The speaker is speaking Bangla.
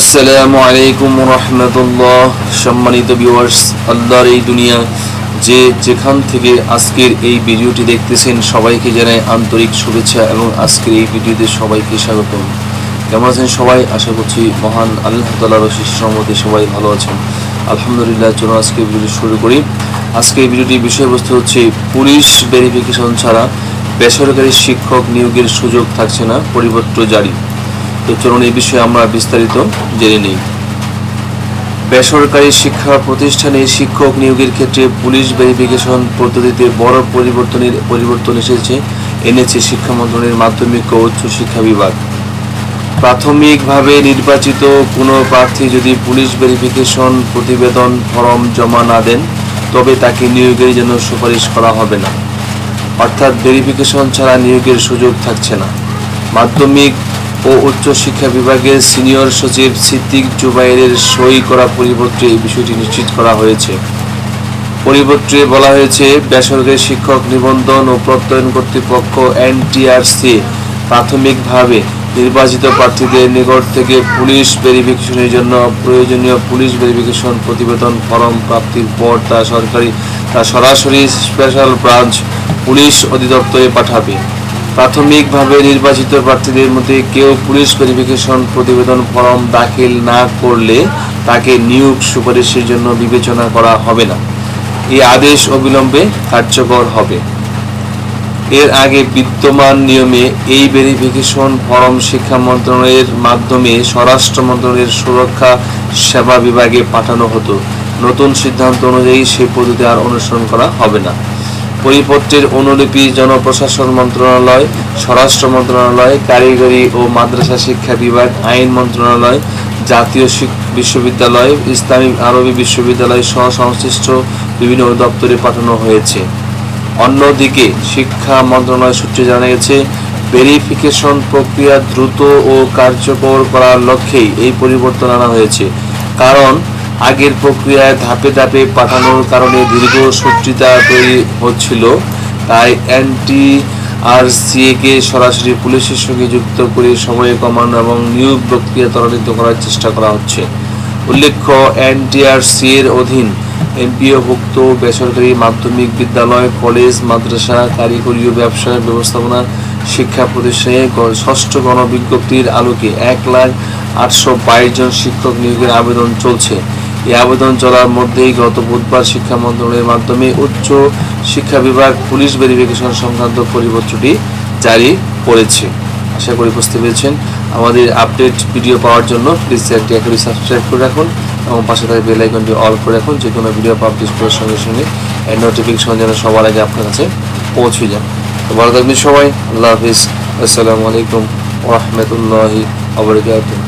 আসসালামু আলাইকুম রহমতুল্লাহ। সম্মানিত ভিউয়ার্স আল্লাহর এই দুনিয়া, যে যেখান থেকে আজকের এই ভিডিওটি দেখতেছেন, সবাইকে জানাই আন্তরিক শুভেচ্ছা এবং আজকের এই ভিডিওতে সবাইকে স্বাগতম। কেমন আছেন সবাই? আশা করছি মহান আল্লাহ তালার শিষ্যর মধ্যে সবাই ভালো আছেন। আলহামদুলিল্লাহ চলো আজকে ভিডিও শুরু করি। আজকে এই ভিডিওটির বিষয়বস্তু হচ্ছে, পুলিশ ভেরিফিকেশন ছাড়া বেসরকারি শিক্ষক নিয়োগের সুযোগ থাকছে না পরিবর্তন জারি। তো চলুন এই বিষয়ে আমরা বিস্তারিত জেনে নিই। বেসরকারি শিক্ষা প্রতিষ্ঠানে শিক্ষক নিয়োগের ক্ষেত্রে পুলিশ ভেরিফিকেশন পদ্ধতিতে বড় পরিবর্তনের পরিবর্তন এসেছে, এনেছে শিক্ষা মন্ত্রণালয়ের মাধ্যমিক ও উচ্চ শিক্ষা বিভাগ। প্রাথমিকভাবে নির্বাচিত কোনো প্রার্থী যদি পুলিশ ভেরিফিকেশন প্রতিবেদন ফর্ম জমা না দেন, তবে তাকে নিয়োগের জন্য সুপারিশ করা হবে না। অর্থাৎ ভেরিফিকেশন ছাড়া নিয়োগের সুযোগ থাকছে না। মাধ্যমিক ও উচ্চ শিক্ষা বিভাগের সিনিয়র সচিব সিদ্দিক জুবাইরের সই করা পরিবর্তে এই বিষয়টি নিশ্চিত করা হয়েছে। পরিবর্তে বলা হয়েছে, বেসরকারি শিক্ষক নিবন্ধন ও প্রত্যয়ন কর্তৃপক্ষ এনটিআরসি প্রাথমিকভাবে নির্বাচিত প্রার্থীদের নিকট থেকে পুলিশ ভেরিফিকেশনের জন্য প্রয়োজনীয় পুলিশ ভেরিফিকেশন প্রতিবেদন, ফরম প্রাপ্তির পর তা সরকারি, তা সরাসরি স্পেশাল ব্রাঞ্চ পুলিশ অধিদপ্তরে পাঠাবে। প্রাথমিকভাবে নির্বাচিত প্রার্থীদের মধ্যে কেউ পুলিশ ভেরিফিকেশন প্রতিবেদন ফর্ম দাখিল না করলে তাকে নিয়োগ সুপারিশের জন্য বিবেচনা করা হবে না। এই আদেশ অবিলম্বে কার্যকর হবে। এর আগে বিদ্যমান নিয়মে এই ভেরিফিকেশন ফর্ম শিক্ষা মন্ত্রণালয়ের মাধ্যমে স্বরাষ্ট্র মন্ত্রণালয়ের সুরক্ষা সেবা বিভাগে পাঠানো হতো। নতুন সিদ্ধান্ত অনুযায়ী সেই পদ্ধতি আর অনুসরণ করা হবে না। পরিপত্রের অনুলিপি জনপ্রশাসন মন্ত্রণালয়, স্বরাষ্ট্র মন্ত্রণালয়, কারিগরি ও মাদ্রাসা শিক্ষা বিভাগ, আইন মন্ত্রণালয়, জাতীয় বিশ্ববিদ্যালয় ইসলামী আরবি বিশ্ববিদ্যালয় সহ সংশ্লিষ্ট বিভিন্ন দপ্তরে পাঠানো হয়েছে। অন্যদিকে শিক্ষা মন্ত্রণালয় সূত্রে জানা গেছে ভেরিফিকেশন প্রক্রিয়া দ্রুত ও কার্যকর করার লক্ষ্যেই এই পরিবর্তন আনা হয়েছে। কারণ আগের প্রক্রিয়ায় ধাপে ধাপে পাঠানোর কারণে দীর্ঘ সূত্রিতা তৈরি হচ্ছিল। তাই এনটি আর সিএকে সরাসরি পুলিশের সঙ্গে যুক্ত করে সময় কমানো এবং নিয়োগ প্রক্রিয়া ত্বরান্বিত করার চেষ্টা করা হচ্ছে। উল্লেখ্য এনটিআরসি এর অধীন এমপিওভুক্ত বেসরকারি মাধ্যমিক বিদ্যালয়, কলেজ, মাদ্রাসা, কারিগরি ও ব্যবসা ব্যবস্থাপনা, শিক্ষা প্রতিষ্ঠানে ষষ্ঠ গণবিজ্ঞপ্তির আলোকে এক লাখ আটশো বাইশ জন শিক্ষক নিয়োগের আবেদন চলছে। এই আবেদন চলার মধ্যেই গত বুধবার শিক্ষা মন্ত্রণালয়ের মাধ্যমে উচ্চ শিক্ষা বিভাগ পুলিশ ভেরিফিকেশন সংক্রান্ত পরিপত্রটি জারি করেছে। আশা করি বুঝতে পেরেছেন। আমাদের আপডেট ভিডিও পাওয়ার জন্য প্লিজ চ্যানেলটি এখনই সাবস্ক্রাইব করে রাখুন এবং পাশে থাকা বেল আইকনটি অল করে রাখুন, যে কোনো ভিডিও পাবলিশ করার সঙ্গে সঙ্গে এর নোটিফিকেশন যেন সবার আগে আপনার কাছে পৌঁছে যান তো ভালো থাকবেন সবাই। আল্লাহ হাফিজ। আসসালামু আলাইকুম ওরহমতুল্লাহি আবরকাতুহ